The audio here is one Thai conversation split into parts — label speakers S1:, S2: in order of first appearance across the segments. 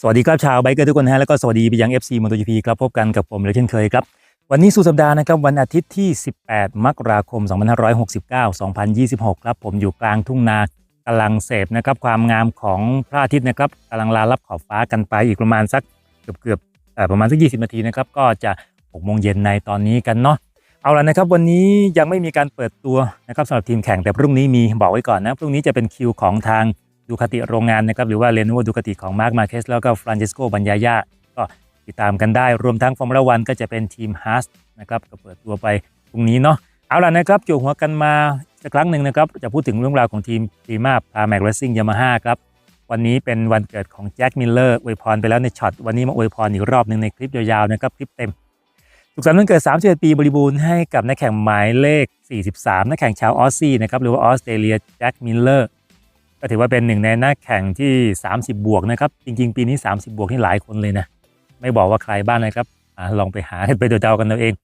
S1: สวัสดีครับชาวไบเกอร์ทุกคนฮะแล้วก็สวัสดีไปยัง FC MotoGP ครับพบกันกับผมเลยเช่นเคยครับ วันนี้สุดสัปดาห์นะครับวันอาทิตย์ที่ 18 มกราคม 2569 2026 ครับผมอยู่กลางทุ่งนากำลังเสพนะครับความงามของพระอาทิตย์นะครับกำลังลาลับขอบฟ้ากันไปอีกประมาณสักเกือบเกือบๆเอ่อประมาณสัก 20 นาทีนะครับก็จะ6โมงเย็นในตอนนี้กันเนาะเอาละนะครับวันนี้ยังไม่มีการเปิดตัวนะครับสำหรับทีมแข่งแต่พรุ่งนี้มีบอกไว้ก่อนนะพรุ่งนี้จะเป็นคิวของทาง ดูคาติโรงงานนะครับหรือว่าเรนวดูคาติของมาร์ m มาเคสแล้วก็ฟรานเ i สโกบัญญายาก็ติดตามกันได้ รวมทั้งฟอร์มูล่าวันก็จะเป็นทีมฮาร์สนะครับก็เปิดตัวไปพรุ่งนี้เนาะเอาล่ะนะครับจูหัวกันมาสักครั้งหนึ่งนะครับ จะพูดถึงเรื่องราวของทีมพีมาพาแม็กเรซิ่งยามาฮ่าครับวันนี้เป็นวันเกิดของแจ็คมิลเลอร์อวยพรไปแล้วในช็อตวันนี้มาอวยพรอีกรอบหนึ่งในคลิปยาวๆนะครับคลิปเต็มสุขสันต์วันเกิด 31 ปีบริบูรณ์ให้กับนักแข่งหมายเลข 43 นักแข่งชาวออสซี่นะครับหรือว่าออสเตรเลียแจ็คมิลเลอร์ ก็ถือว่าเป็นหนึ่งในนักแข่งที่ 30 บวกนะครับ จริงๆ ปีนี้ 30 บวกนี่หลายคนเลยนะ ไม่บอกว่าใครบ้างนะครับอลองไปหาไปดูเดากันเอาเอง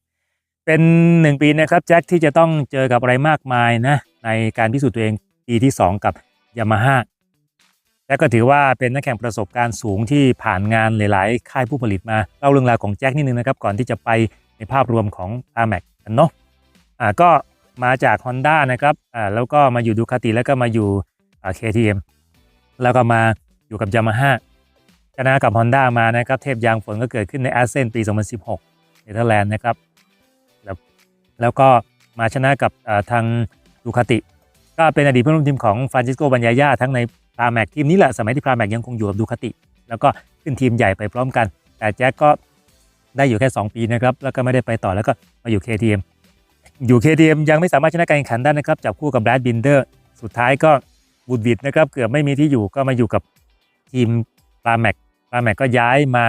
S1: เป็นหนึ่งปีนะครับแจ็คที่จะต้องเจอกับอะไรมากมายนะ ในการพิสูจน์ตัวเองปีที่ 2 กับยามาฮ่าและก็ถือว่าเป็นนักแข่งประสบการณ์สูงที่ผ่านงานหลาย ๆ ค่ายผู้ผลิตมาเล่าเรื่องราวของแจ็คนิดนึงนะครับก่อนที่จะไปในภาพรวมของ a m a c กันเนาะอ่าก็มาจาก Honda นะครับอ่าแล้วก็มาอยู่ดูคาติแล้วก็มาอยู่ KTM แล้วก็มาอยู่กับ Yamaha ชนะกับ Honda มานะครับ เทพยางฝนก็เกิดขึ้นในอาเซนปี 2016 เนเธอร์แลนด์นะครับ แล้วแล้วก็มาชนะกับทางดูคาติ ก็เป็นอดีตเพื่อนร่วมทีมของฟรานซิสโกบัญญายาทั้งในพราแม็กทีมนี้แหละ สมัยที่พราแม็กยังคงอยู่กับดูคาติ แล้วก็ขึ้นทีมใหญ่ไปพร้อมกัน แต่แจ็คก็ได้อยู่แค่ 2 ปีนะครับ แล้วก็ไม่ได้ไปต่อแล้วก็มาอยู่ KTM อยู่ KTM ยังไม่สามารถชนะการแข่งขันได้นะครับจับคู่กับแบรดบินเดอร์ สุดท้ายก็ บูดวิดนะครับเกือบไม่มีที่อยู่ก็มาอยู่กับทีมปาแม็กปาแม็กก็ย้ายมา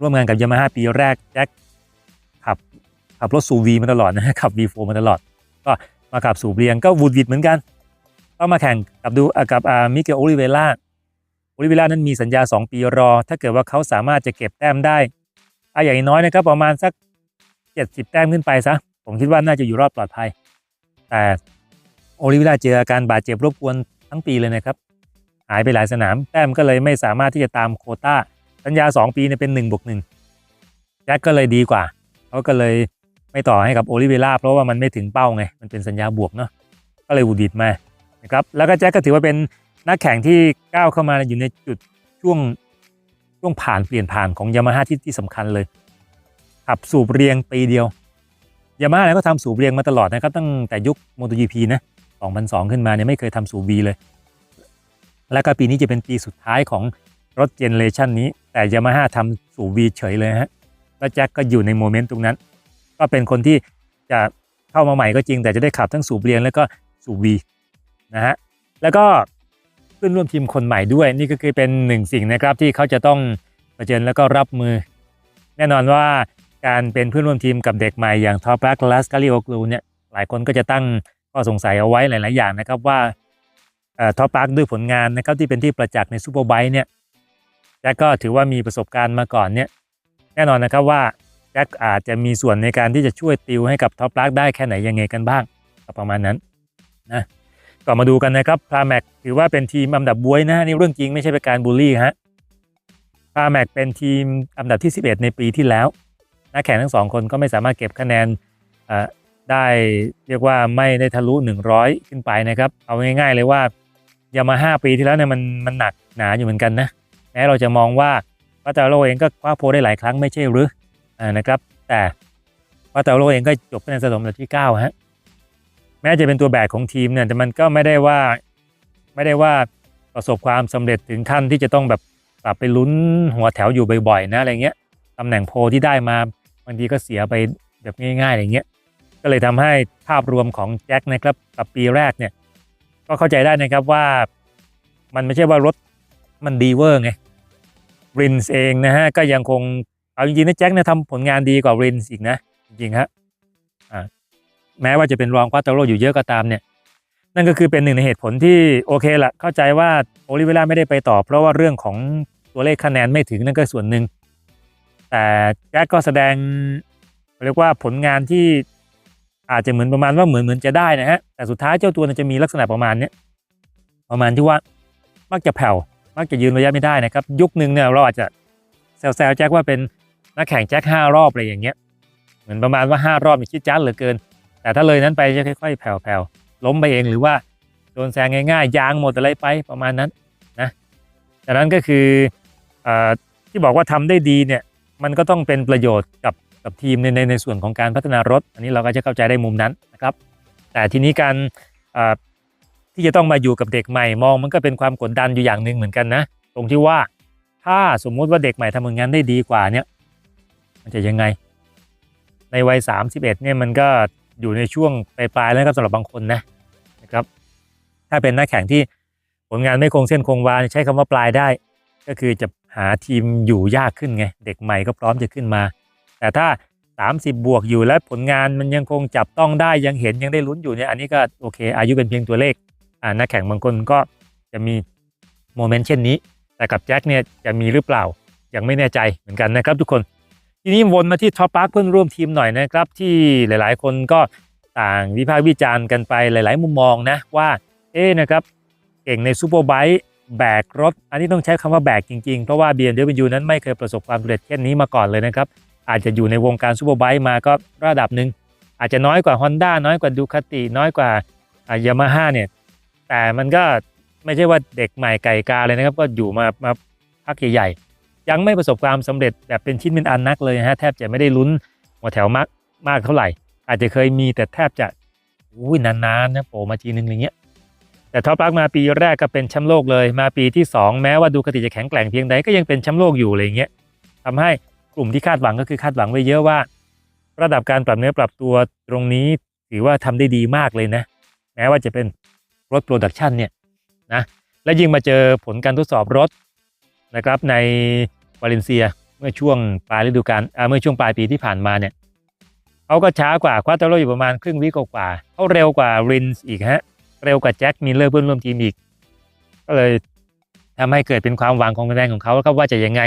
S1: ร่วมงานกับยามาฮ่าปีแรกแจ็คขับขับรถสูวีมาตลอดนะฮะขับ V4 มาตลอด ก็มาขับสูบเรียงก็วูดวิดเหมือนกันก็มาแข่งกับดูกับมิเกลโอลิเวล่าโอลิเวล่านั้นมีสัญญา 2 ปีรอ ถ้าเกิดว่าเขาสามารถจะเก็บแต้มได้อะอย่างน้อยนะครับประมาณสัก 70 แต้มขึ้นไปซะผมคิดว่าน่าจะอยู่รอดปลอดภัย แต่ โอลิวิลาเจออาการบาดเจ็บรบกวนทั้งปีเลยนะครับ หายไปหลายสนาม แต้มก็เลยไม่สามารถที่จะตามโคต้า สัญญา 2 ปีเนี่ยเป็น1บวก1แจ็คก็เลยดีกว่าเขาก็เลยไม่ต่อให้กับโอลิเวล่าเพราะว่ามันไม่ถึงเป้าไง มันเป็นสัญญาบวกเนาะก็เลยวูดิดมานะครับแล้วก็แจ็คก็ถือว่าเป็นนักแข่งที่ก้าวเข้ามาอยู่ในจุดช่วงช่วงผ่านเปลี่ยนผ่านของยามาฮ่าที่ที่สำคัญเลยขับสูบเรียงปีเดียวยามาฮ่าก็ทำสูบเรียงมาตลอดนะครับตั้งแต่ยุค MotoGP นะ 2002 ขึ้นมาเนี่ยไม่เคยทำสูบ V เลย แล้วก็ปีนี้จะเป็นปีสุดท้ายของรถเจเนเรชันนี้ แต่ยามาฮ่าทำสูบ V เฉยเลยฮะแล้วแจ็คก็อยู่ในโมเมนต์ตรงนั้น ก็เป็นคนที่จะเข้ามาใหม่ก็จริง แต่จะได้ขับทั้งสูบเรียงแล้วก็สูบ V นะฮะแล้วก็เพื่อนร่วมทีมคนใหม่ด้วย นี่ก็คือเป็นหนึ่งสิ่งนะครับที่เขาจะต้องเผชิญแล้วก็รับมือ แน่นอนว่าการเป็นเพื่อนร่วมทีมกับเด็กใหม่อย่างทอปักลาสกาลิโอกลูเนี่ยหลายคนก็จะตั้ง ข้อสงสัยเอาไว้หลาย ๆ อย่างนะครับว่าทอปักด้วยผลงานนะครับที่เป็นที่ประจักษ์ในซูเปอร์ไบค์เนี่ยแจ็คก็ถือว่ามีประสบการณ์มาก่อนเนี่ยแน่นอนนะครับว่าแจ็คอาจจะมีส่วนในการที่จะช่วยติวให้กับท็อปลักได้แค่ไหนยังไงกันบ้างก็ประมาณนั้นนะก็มาดูกันนะครับพาแม็กถือว่าเป็นทีมอันดับบวยนะนี่เรื่องจริงไม่ใช่เป็นการบูลลี่ฮะพาแม็กเป็นทีมอันดับที่ 11 ในปีที่แล้วนักแข่งทั้งสองคนก็ไม่สามารถเก็บคะแนน ได้เรียกว่าไม่ได้ทะลุ 100 ขึ้นไปนะครับ เอาง่ายๆเลยว่ายามาห้าปีที่แล้วเนี่ยมันมันหนักหนาอยู่เหมือนกันนะแม้เราจะมองว่าวัตาโรเองก็คว้าโพได้หลายครั้งไม่ใช่หรืออ่านะครับ แต่วัตาโรเองก็จบคะแนนสะสมอันดับที่9ฮะแม้จะเป็นตัวแบกของทีมเนี่ยแต่มันก็ไม่ได้ว่าไม่ได้ว่าประสบความสำเร็จถึงขั้นที่จะต้องแบบกลับไปลุ้นหัวแถวอยู่บ่อยๆนะอะไรเงี้ยตำแหน่งโพที่ได้มาบางทีก็เสียไปแบบง่ายๆอะไรเงี้ย ก็เลยทำให้ภาพรวมของแจ็คนะครับกับปีแรกเนี่ยก็เข้าใจได้นะครับว่ามันไม่ใช่ว่ารถมันดีเวอร์ไงรินส์เองนะฮะก็ยังคงเอาจริงๆนะแจ็คเนี่ยทำผลงานดีกว่ารินส์อีกนะจริงๆฮะแม้ว่าจะเป็นรองควาตาโรอยู่เยอะก็ตามเนี่ยนั่นก็คือเป็นหนึ่งในเหตุผลที่โอเคละเข้าใจว่าโอลิเวล่าไม่ได้ไปต่อ เพราะว่าเรื่องของตัวเลขคะแนนไม่ถึงนั่นก็ส่วนหนึ่งแต่แจ็คก็แสดงเรียกว่าผลงานที่ อาจจะเหมือนประมาณว่าเหมือนเหมือนจะได้นะฮะแต่สุดท้ายเจ้าตัวจะมีลักษณะประมาณเนี้ยประมาณที่ว่ามักจะแผ่วมักจะยืนระยะไม่ได้นะครับ ยุคหนึ่งเนี่ยเราอาจจะแซวๆแจ็คว่าเป็นนักแข่งแจ็คห้ารอบอะไรอย่างเงี้ยเหมือนประมาณว่าห้ารอบนี่คิดจัดเหลือเกิน แต่ถ้าเลยนั้นไปจะค่อยๆแผ่วๆล้มไปเองหรือว่าโดนแซงง่ายๆยางหมดอะไรไปประมาณนั้นนะดังนั้นก็คืออที่บอกว่าทำได้ดีเนี่ยมันก็ต้องเป็นประโยชน์กับ กับทีมในในในส่วนของการพัฒนารถ อันนี้เราก็จะเข้าใจได้มุมนั้นนะครับ แต่ทีนี้การที่จะต้องมาอยู่กับเด็กใหม่มองมันก็เป็นความกดดันอยู่อย่างหนึ่งเหมือนกันนะ ตรงที่ว่าถ้าสมมุติว่าเด็กใหม่ทำผลงานได้ดีกว่าเนี่ยมันจะยังไง ในวัย 31เนี่ยมันก็อยู่ในช่วงปลายๆแล้วครับสำหรับบางคนนะนะครับ ถ้าเป็นนักแข่งที่ผลงานไม่คงเส้นคงวาใช้คำว่าปลายได้ ก็คือจะหาทีมอยู่ยากขึ้นไง เด็กใหม่ก็พร้อมจะขึ้นมา แต่ถ้า 30 บวกอยู่แล้วผลงานมันยังคงจับต้องได้ยังเห็นยังได้ลุ้นอยู่เนี่ยอันนี้ก็โอเค อายุเป็นเพียงตัวเลขอ่านักแข่งบางคนก็จะมีโมเมนต์เช่นนี้ แต่กับแจ็คเนี่ยจะมีหรือเปล่ายังไม่แน่ใจเหมือนกันนะครับทุกคนทีนี้วนมาที่ท็อปปาร์คเพื่อนร่วมทีมหน่อยนะครับที่หลายๆ คนก็ต่างวิพากษ์วิจารณ์กันไปหลาย ๆ มุมมองนะว่าเอ๊ะนะครับเก่งในซูเปอร์ไบค์แบกรถ อันนี้ต้องใช้คำว่าแบกจริง ๆ เพราะว่า BMW นั้นไม่เคยประสบความสำเร็จเช่นนี้มาก่อนเลยนะครับ อาจจะอยู่ในวงการซูเปอร์ไบค์มาก็ระดับหนึ่งอาจจะน้อยกว่า Honda น้อยกว่าดูคาติน้อยกว่ายามาฮ่าเนี่ยแต่มันก็ไม่ใช่ว่าเด็กใหม่ไก่กาเลยนะครับ ก็อยู่มามาพักใหญ่ๆยังไม่ประสบความสำเร็จแบบเป็นชิ้นเป็นอันนักเลยฮะแทบจะไม่ได้ลุ้นหัวแถวมากมากเท่าไหร่ อาจจะเคยมีแต่แทบจะอุ้ยนานๆนะโผล่มาทีนึงอะไรเงี้ยแต่ท็อปรักมาปีแรกก็เป็นแชมป์โลกเลย มาปีที่ 2 แม้ว่าดูคติจะแข็งแกร่งเพียงใดก็ยังเป็นแชมป์โลกอยู่อะไรเงี้ยทำให้ กลุ่มที่คาดหวังก็คือคาดหวังไว้เยอะว่า ระดับการปรับเนื้อปรับตัวตรงนี้ถือว่าทำได้ดีมากเลยนะ แม้ว่าจะเป็นรถโปรดักชันเนี่ยนะและยิ่งมาเจอผลการทดสอบรถนะครับในวาเลนเซียเมื่อช่วงปลายฤดูกาลเมื่อช่วงปลายปีที่ผ่านมาเนี่ยเขาก็ช้ากว่าควาตาโรอยู่ประมาณครึ่งวิกว่าเขาเร็วกว่ารินส์อีกฮะเร็วกว่าแจ็คมิลเลอร์เพื่อนร่วมทีมอีก ก็เลยทำให้เกิดเป็นความหวังของแฟนของเขาครับว่าจะยังไง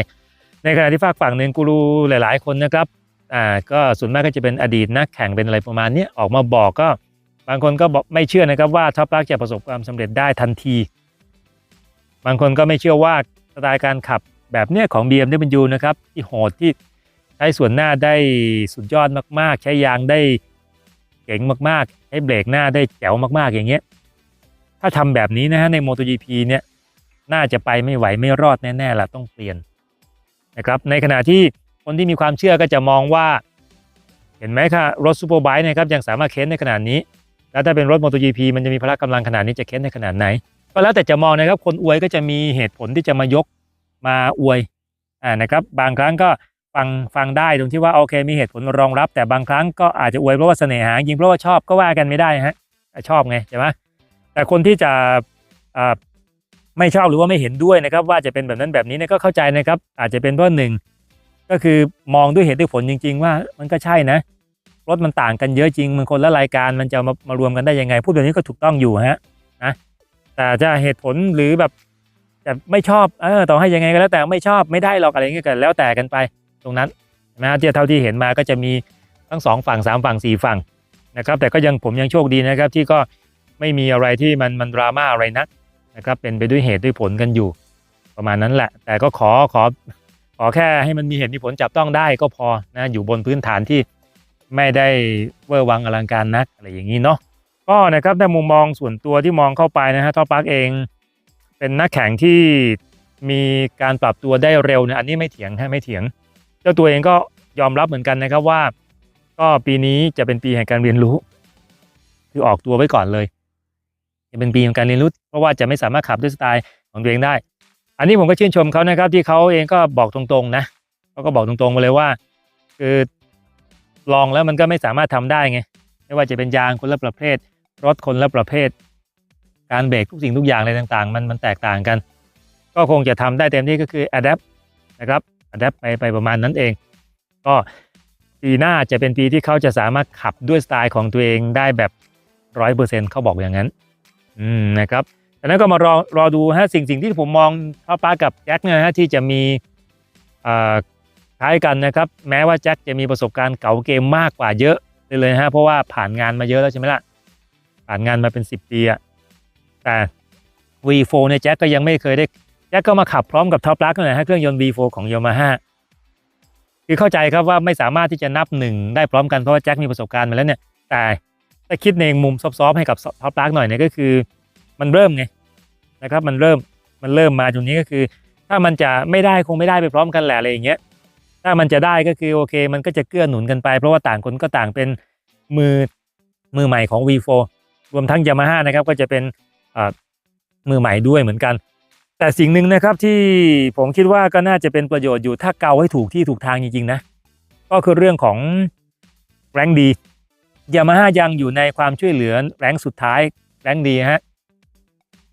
S1: ในขณะที่ฝากฝั่งหนึ่งกูรูหลาย ๆ คนนะครับอ่าก็ส่วนมากก็จะเป็นอดีตนักแข่งเป็นอะไรประมาณนี้ออกมาบอกก็บางคนก็บอกไม่เชื่อนะครับว่าท็อปลักจะประสบความสำเร็จได้ทันที บางคนก็ไม่เชื่อว่าสไตล์การขับแบบเนี้ยของ BMW นะครับที่โหดที่ใช้ส่วนหน้าได้สุดยอดมาก ๆ ใช้ยางได้เจ๋งมาก ๆ ใช้เบรกหน้าได้แจ๋วมากๆ อย่างเงี้ยถ้าทำแบบนี้นะฮะใน MotoGP เนี่ยน่าจะไปไม่ไหวไม่รอดแน่ๆละต้องเปลี่ยน นะครับในขณะที่คนที่มีความเชื่อก็จะมองว่า เห็นไหมคะรถซูเปอร์ไบค์นะครับยังสามารถเค้นในขนาดนี้ แล้วถ้าเป็นรถ MotoGP มันจะมีพละกำลังขนาดนี้จะเค้นในขนาดไหน ก็แล้วแต่จะมองนะครับคนอวยก็จะมีเหตุผลที่จะมายกมาอวยอ่านะครับบางครั้งก็ฟังฟังได้ตรงที่ว่าโอเคมีเหตุผลรองรับ แต่บางครั้งก็อาจจะอวยเพราะว่าเสน่หาจริงเพราะว่าชอบก็ว่ากันไม่ได้ฮะชอบไงใช่ไหมแต่คนที่จะอ่า ไม่ชอบหรือว่าไม่เห็นด้วยนะครับ ว่าจะเป็นแบบนั้นแบบนี้เนี่ยก็เข้าใจนะครับ อาจจะเป็นเพราะหนึ่งก็คือมองด้วยเหตุด้วยผลจริง ๆ ว่ามันก็ใช่นะรถมันต่างกันเยอะจริงมันคนละรายการมันจะมามารวมกันได้ยังไง พูดแบบนี้ก็ถูกต้องอยู่ฮะนะแต่จะเหตุผลหรือแบบจะไม่ชอบเออต่อให้ยังไงก็แล้วแต่ไม่ชอบไม่ได้หรอกอะไรเงี้ยก็แล้วแต่กันไปตรงนั้นนะที่เท่าที่เห็นมาก็จะมีทั้งสองฝั่งสามฝั่งสี่ฝั่งนะครับ แต่ก็ยังผมยังโชคดีนะครับ ที่ก็ไม่มีอะไรที่มันมันดราม่าอะไรนัก นะครับเป็นไปด้วยเหตุด้วยผลกันอยู่ ประมาณนั้นแหละ แต่ก็ขอขอขอแค่ให้มันมีเหตุมีผลจับต้องได้ก็พอนะอยู่บนพื้นฐานที่ไม่ได้เวอร์วังอลังการนักอะไรอย่างนี้เนาะก็นะครับในมุมมองส่วนตัวที่มองเข้าไปนะฮะท็อปปาร์กเอง เป็นนักแข่งที่มีการปรับตัวได้เร็วนี่ยอันนี้ไม่เถียงฮะไม่เถียง เจ้าตัวเองก็ยอมรับเหมือนกันนะครับว่า ก็ปีนี้จะเป็นปีแห่งการเรียนรู้ คือออกตัวไว้ก่อนเลย จะเป็นปีของการเรียนรู้ เพราะว่าจะไม่สามารถขับด้วยสไตล์ของตัวเองได้ อันนี้ผมก็ชื่นชมเขานะครับที่เขาเองก็บอกตรงๆนะเขาก็บอกตรงๆมาเลยว่า คือลองแล้วมันก็ไม่สามารถทำได้ไงไม่ว่าจะเป็นยางคนละประเภท รถคนละประเภท การเบรกทุกสิ่งทุกอย่างอะไรต่างๆ มันมันแตกต่างกัน ก็คงจะทำได้เต็มที่ก็คือ adapt นะครับ adapt ไปไปประมาณนั้นเอง ก็ปีหน้าจะเป็นปีที่เขาจะสามารถขับด้วยสไตล์ของตัวเองได้แบบร้อยเปอร์เซ็นต์เขาบอกอย่างนั้น อืมนะครับดังนั้นก็มารอรอดูฮะสิ่งสิ่งที่ผมมองท็อปป้ากับแจ็คเนี่ยฮะที่จะมีอ่าคล้ายกันนะครับ แม้ว่าแจ็คจะมีประสบการณ์เก่าเกมมากกว่าเยอะเลยเลยฮะเพราะว่าผ่านงานมาเยอะแล้วใช่ไหมล่ะผ่านงานมาเป็น 10 ปีอะแต่ V4 เนี่ยแจ็คก็ยังไม่เคยได้แจ็คก็มาขับพร้อมกับท็อปลักนั่นแหละฮะเครื่องยนต์ V4 ของ Yamaha คือเข้าใจครับว่าไม่สามารถที่จะนับหนึ่งได้พร้อมกันเพราะว่าแจ็คมีประสบการณ์มาแล้วเนี่ยแต่ ถ้าคิดในมุมซอฟๆให้กับท็อปลักหน่อยเนี่ยก็คือ มันเริ่มไงนะครับ มันเริ่มมันเริ่มมาตรงนี้ก็คือ ถ้ามันจะไม่ได้คงไม่ได้ไปพร้อมกันแหละอะไรอย่างเงี้ยถ้ามันจะได้ก็คือโอเค มันก็จะเกื้อหนุนกันไปเพราะว่าต่างคนก็ต่างเป็นมือมือใหม่ของ V4 รวมทั้ง Yamaha นะครับก็จะเป็นมือใหม่ด้วยเหมือนกัน แต่สิ่งหนึ่งนะครับที่ผมคิดว่าก็น่าจะเป็นประโยชน์อยู่ถ้าเกาให้ถูกที่ถูกทางจริงๆนะก็คือเรื่องของแรงดี ยามาฮ่ายังอยู่ในความช่วยเหลือแรงสุดท้ายแรงดีฮะ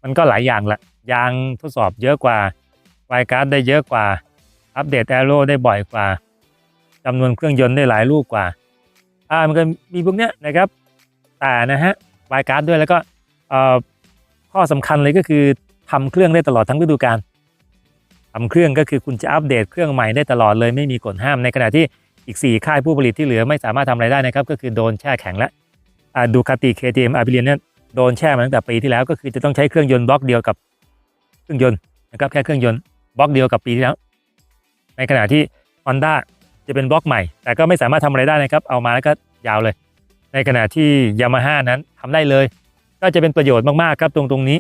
S1: มันก็หลายอย่างละยางทดสอบเยอะกว่าไวการ์ดได้เยอะกว่า อัปเดตแอโร่ได้บ่อยกว่าจำนวนเครื่องยนต์ได้หลายลูกกว่าอ่ามันก็มีพวกเนี้ยนะครับ แต่นะฮะไวการ์ดด้วยแล้วก็ข้อสำคัญเลยก็คือทำเครื่องได้ตลอดทั้งฤดูกาลทำเครื่องก็คือคุณจะอัปเดตเครื่องใหม่ได้ตลอดเลยไม่มีกฎห้ามในขณะที่ อีก 4 ค่ายผู้ผลิตที่เหลือไม่สามารถทำอะไรได้นะครับ ก็คือโดนแช่แข็งและดูคาติ KTM อาร์บิเลียนเนี่ยโดนแช่มาตั้งแต่ปีที่แล้วก็คือจะต้องใช้เครื่องยนต์บล็อกเดียวกับเครื่องยนต์นะครับแค่เครื่องยนต์บล็อกเดียวกับปีที่แล้ว ในขณะที่ Honda จะเป็นบล็อกใหม่ แต่ก็ไม่สามารถทำอะไรได้นะครับ เอามาแล้วก็ยาวเลย ในขณะที่ Yamaha นั้นทำได้เลย ก็จะเป็นประโยชน์มากๆครับตรงตรงนี้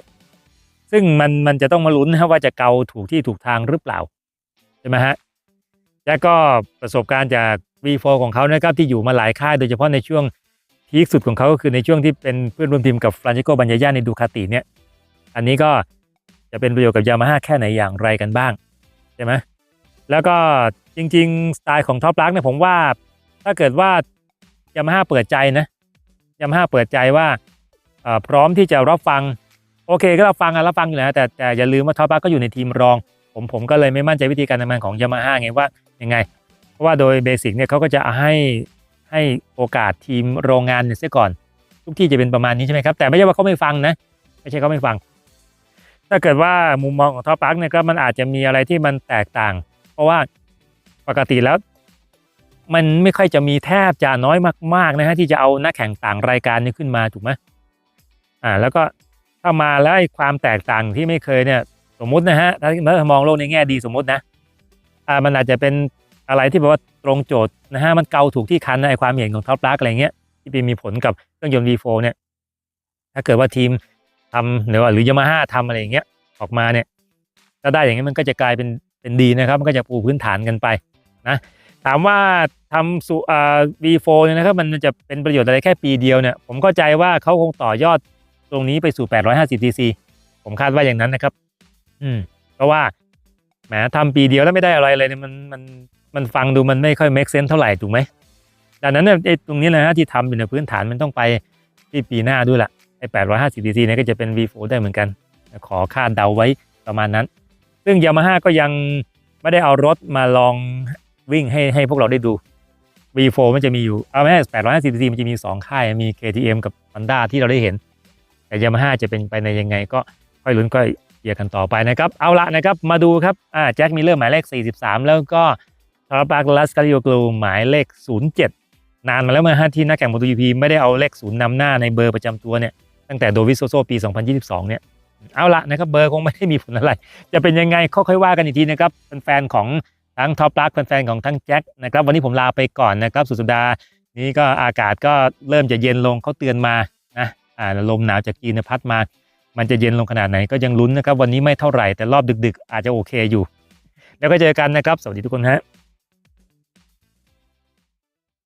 S1: ซึ่งมันมันจะต้องมาลุ้นนะว่าจะเกาถูกที่ถูกทางหรือเปล่าใช่ไหมฮะ แล้วก็ประสบการณ์จาก V4 ของเขานะครับที่อยู่มาหลายค่ายโดยเฉพาะในช่วงพีคสุดของเขาก็คือในช่วงที่เป็นเพื่อนร่วมทีมกับฟราน c ิโกบัญญาญาในดูคาติเนี่ยอันนี้ก็จะเป็นประโยชน์กับยามาฮ่าแค่ไหนอย่างไรกันบ้างใช่ไหมแล้วก็จริง ๆ สไตล์ของท็อปลักเนี่ยผมว่า ถ้าเกิดว่ายามาฮ่าเปิดใจนะยามาฮ่าเปิดใจว่าพร้อมที่จะรับฟังโอเคก็รับฟังอะรับฟังอยู่แล้วแต่แต่อย่าลืมว่าท็อปลักก็อยู่ในทีมรอง ผมผมก็เลยไม่มั่นใจวิธีการทำงานของยามาฮ่าไงว่า ยังไง เพราะว่าโดยเบสิกเนี่ยเขาก็จะให้ให้โอกาสทีมโรงงานเนี่ยเสียก่อน ทุกที่จะเป็นประมาณนี้ใช่ไหมครับ แต่ไม่ใช่ว่าเขาไม่ฟังนะไม่ใช่เขาไม่ฟัง ถ้าเกิดว่ามุมมองของท็อปปักเนี่ยก็มันอาจจะมีอะไรที่มันแตกต่าง เพราะว่าปกติแล้วมันไม่ค่อยจะมีแทบจะน้อยมากๆนะฮะที่จะเอานักแข่งต่างรายการนี้ขึ้นมาถูกไหมอ่าแล้วก็ถ้ามาแล้วความแตกต่างที่ไม่เคยเนี่ยสมมุตินะฮะถ้ามองโลกในแง่ดีสมมตินะ อ่ามันอาจจะเป็นอะไรที่แบบว่าตรงโจทย์นะฮะมันเกาถูกที่คันนะไอความเห็นของท็อปลักอะไรเงี้ยที่ไปมีผลกับเครื่องยนต์ V4 เนี่ยถ้าเกิดว่าทีมทำหรือว่าหรือยามาฮ่าทำอะไรอย่างเงี้ยออกมาเนี่ยถ้าได้อย่างนี้มันก็จะกลายเป็นเป็นดีนะครับ มันก็จะปูพื้นฐานกันไปนะถามว่าทำสู่อ่า V4 เนี่ยนะครับมันจะเป็นประโยชน์อะไรแค่ปีเดียวเนี่ยผมเข้าใจว่าเขาคงต่อยอดตรงนี้ไปสู่ 850 cc ผมคาดว่าอย่างนั้นนะครับ อืมเพราะว่า แหมทำปีเดียวแล้วไม่ได้อะไรเลยเนี่ยมันมันมันฟังดูมันไม่ค่อย make sense เท่าไหร่ถูกไหมดังนั้นเนี่ยไอ้ตรงนี้นะฮะที่ทำอยู่ในพื้นฐานมันต้องไปที่ปีหน้าด้วยล่ะไอ้850 cc เนี่ยก็จะเป็น V4 ได้เหมือนกัน ขอคาดเดาไว้ประมาณนั้น ซึ่ง Yamaha ก็ยังไม่ได้เอารถมาลองวิ่งให้ให้พวกเราได้ดู V4 มันจะมีอยู่เอาไม่ใช่850 cc มันจะมี2ค่ายมี KTM กับ Honda ที่เราได้เห็น แต่ Yamaha จะเป็นไปในยังไงก็ค่อยลุ้นก็ เกียร์กันต่อไปนะครับ เอาละนะครับมาดูครับอ่าแจ็คมิเลอร์หมายเลข 43 แล้วก็ทาร์ปาร์กลัสกาลิโอกลูหมายเลข 07 นานมาแล้วเมื่อฮะที่นักแข่ง MotoGP ไม่ได้เอาเลขศูนย์นำหน้าในเบอร์ประจำตัวเนี่ยตั้งแต่โดวิสโซโซปี 2022 เนี่ยเอาละนะครับเบอร์คงไม่ได้มีผลอะไร จะเป็นยังไงค่อยๆว่ากันอีกทีนะครับแฟนๆของทั้งท็อปลักแฟนๆของทั้งแจ็คนะครับวันนี้ผมลาไปก่อนนะครับสุดสัปดาห์นี้ก็อากาศก็เริ่มจะเย็นลงเขาเตือนมานะอ่าลมหนาวจากจีนพัดมา มันจะเย็นลงขนาดไหนก็ยังลุ้นนะครับ วันนี้ไม่เท่าไหร่แต่รอบดึก ๆ อาจจะโอเคอยู่ แล้วก็เจอกันนะครับ สวัสดีทุกคนฮะ